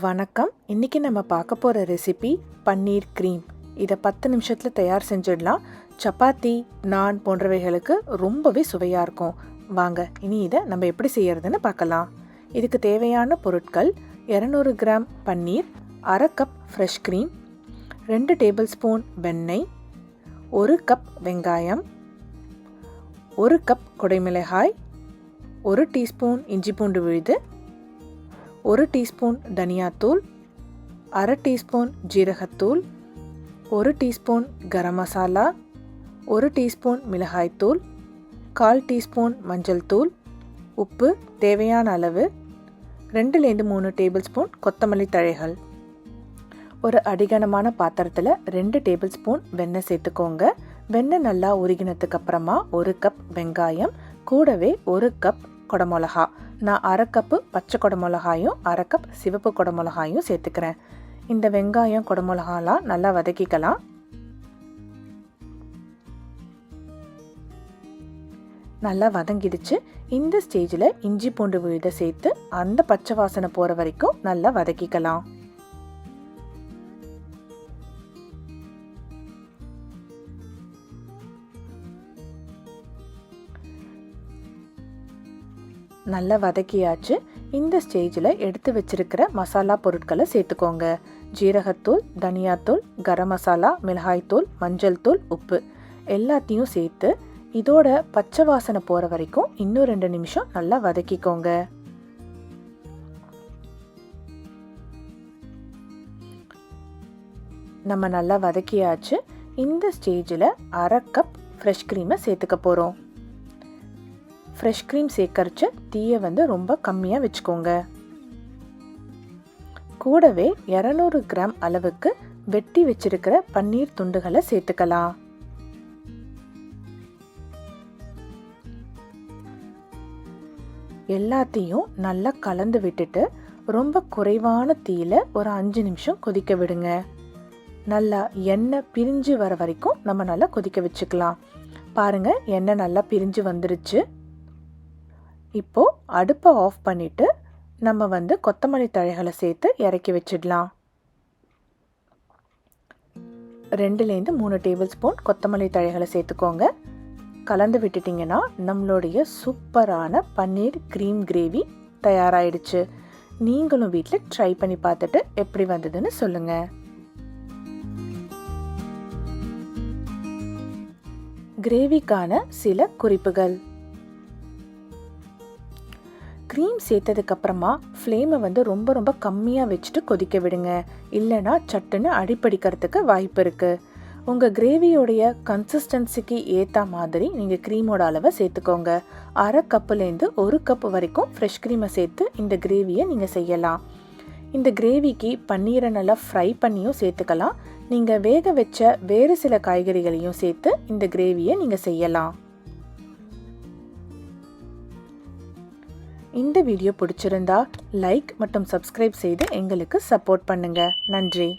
வணக்கம். இன்றைக்கி நம்ம பார்க்க போகிற ரெசிபி பன்னீர் க்ரீம் இதை பத்து நிமிஷத்தில் தயார் செஞ்சிடலாம். சப்பாத்தி நான் போன்றவைகளுக்கு ரொம்பவே சுவையாக இருக்கும். வாங்க இனி இதை நம்ம எப்படி செய்யறதுன்னு பார்க்கலாம். இதுக்கு தேவையான பொருட்கள் இரநூறு கிராம் பன்னீர் அரை கப் ஃப்ரெஷ் க்ரீம் ரெண்டு டேபிள் ஸ்பூன் வெண்ணெய் ஒரு கப் வெங்காயம் ஒரு கப் குடைமிளகாய் ஒரு டீஸ்பூன் இஞ்சி பூண்டு விழுது ஒரு டீஸ்பூன் தனியாத்தூள் அரை டீஸ்பூன் ஜீரகத்தூள் ஒரு டீஸ்பூன் கரம் மசாலா ஒரு டீஸ்பூன் மிளகாய்த்தூள் கால் டீஸ்பூன் மஞ்சள் தூள் உப்பு தேவையான அளவு ரெண்டுலேருந்து மூணு டேபிள் ஸ்பூன் கொத்தமல்லி தழைகள். ஒரு அடிகனமான பாத்திரத்தில் ரெண்டு டேபிள் ஸ்பூன் வெண்ணெய் சேர்த்துக்கோங்க. வெண்ணெய் நல்லா உருகினதுக்கு அப்புறமா ஒரு கப் வெங்காயம் கூடவே ஒரு கப் குடமிளகா. நான் அரை கப்பு பச்சை குடமிளகாயும் அரை கப் சிவப்பு குடமிளகாயும் சேர்த்துக்கிறேன். இந்த வெங்காயம் குடமிளகாலாம் நல்லா வதக்கிக்கலாம். நல்லா வதங்கிடுச்சு. இந்த ஸ்டேஜில் இஞ்சி பூண்டு விழுத சேர்த்து அந்த பச்சை வாசனை போகிற வரைக்கும் நல்லா வதக்கிக்கலாம். நல்லா வதக்கியாச்சு. இந்த ஸ்டேஜில் எடுத்து வச்சிருக்கிற மசாலா பொருட்களை சேர்த்துக்கோங்க. ஜீரகத்தூள் தனியாத்தூள் கரம் மசாலா மிளகாய்த்தூள் மஞ்சள் தூள் உப்பு எல்லாத்தையும் சேர்த்து இதோட பச்சை வாசனை போகிற வரைக்கும் இன்னும் ரெண்டு நிமிஷம் நல்லா வதக்கிக்கோங்க. நம்ம நல்லா வதக்கியாச்சு. இந்த ஸ்டேஜில் அரை கப் ஃப்ரெஷ் க்ரீமை சேர்த்துக்க போகிறோம் ஃப்ரெஷ் க்ரீம் சேர்க்கறச்ச தீயை வந்து ரொம்ப கம்மியாக வச்சுக்கோங்க. கூடவே இரநூறு கிராம் அளவுக்கு வெட்டி வச்சிருக்கிற பன்னீர் துண்டுகளை சேர்த்துக்கலாம். எல்லாத்தையும் நல்லா கலந்து விட்டுட்டு ரொம்ப குறைவான தீயில ஒரு அஞ்சு நிமிஷம் கொதிக்க விடுங்க. நல்லா எண்ணெய் பிரிஞ்சு வர வரைக்கும் நம்ம நல்லா கொதிக்க வச்சுக்கலாம். பாருங்க எண்ணெய் நல்லா பிரிஞ்சு வந்துருச்சு. இப்போ அடுப்பை ஆஃப் பண்ணிவிட்டு நம்ம வந்து கொத்தமல்லி தழைகளை சேர்த்து இறக்கி வச்சிடலாம். ரெண்டுலேருந்து மூணு டேபிள் ஸ்பூன் கொத்தமல்லி தழைகளை சேர்த்துக்கோங்க. கலந்து விட்டுட்டிங்கன்னா நம்மளுடைய சூப்பரான பன்னீர் க்ரீம் கிரேவி தயாராகிடுச்சு நீங்களும் வீட்டில் ட்ரை பண்ணி பார்த்துட்டு எப்படி வந்ததுன்னு சொல்லுங்கள் கிரேவிக்கான சில குறிப்புகள். க்ரீம் சேர்த்ததுக்கப்புறமா ஃப்ளேமை வந்து ரொம்ப ரொம்ப கம்மியாக வச்சுட்டு கொதிக்க விடுங்க. இல்லைனா சட்டுன்னு அடிப்படிக்கிறதுக்கு வாய்ப்பு இருக்குது உங்கள் கிரேவியோடைய கன்சிஸ்டன்சிக்கு ஏற்ற மாதிரி நீங்கள் க்ரீமோட அளவை சேர்த்துக்கோங்க. அரை கப்புலேருந்து ஒரு கப் வரைக்கும் ஃப்ரெஷ் க்ரீமை சேர்த்து இந்த கிரேவியை நீங்கள் செய்யலாம். இந்த கிரேவிக்கு பன்னீரை நல்லா ஃப்ரை பண்ணியும் சேர்த்துக்கலாம். நீங்கள் வேக வச்ச வேறு சில காய்கறிகளையும் சேர்த்து இந்த கிரேவியை நீங்கள் செய்யலாம். இந்த வீடியோ பிடிச்சிருந்தா லைக் மற்றும் சப்ஸ்கிரைப் செய்து எங்களுக்கு சப்போர்ட் பண்ணுங்க. நன்றி.